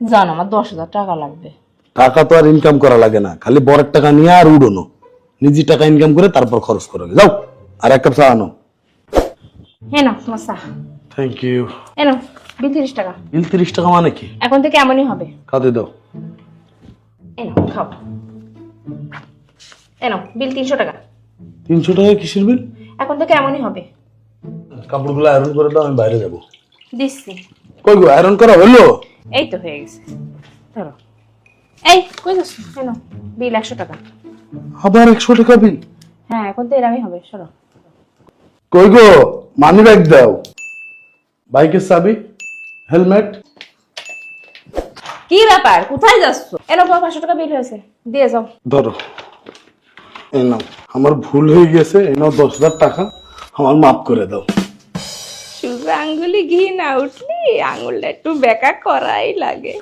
জান আমার দশ হাজার টাকা লাগবে। টাকা তো আর ইনকাম করা লাগে না খালি বরের টাকা নিয়ে আর উড়োনো। নিজে টাকা ইনকাম করে তারপর খরচ করে যাও আর এক কাপ চা আনো। হ্যাঁ না তোমার চা। থ্যাংক ইউ এনো বিল তিরিশ টাকা। বিল তিরিশ টাকা মানে কি? এখন থেকে এমনই হবে। কাঁদে দাও। এনো খাও। এনো বিল তিনশো টাকা। তিনশো টাকা কিসের বিল? এখন থেকে এমনই হবে। কাপড়গুলো আয়রন করে দাও আমি বাইরে যাব। দিচ্ছি। কই গো আয়রন করা হলো? এই তো হয়ে গেছে। ধরো। এই কই যাচ্ছ এনো বিল একশো টাকা। আবার একশো টাকা বিল? হ্যাঁ এখন তো এরমই হবে সরো। কই গো? মানি ব্যাগ দাও। বাইকের চাবি? হেলমেট কি ব্যাপার? কোথায় যাচ্ছ? এনো তোমার পাঁচশো টাকা বিল হয়েছে। দিয়ে যাও। ধরো। এই নাও আমার ভুল হয়ে গেছে এই নাও দশ হাজার টাকা আমার মাফ করে দাও। শুধু আঙ্গুলি ঘি না উঠলি? আঙুলটা একটু বেকা করাই লাগে।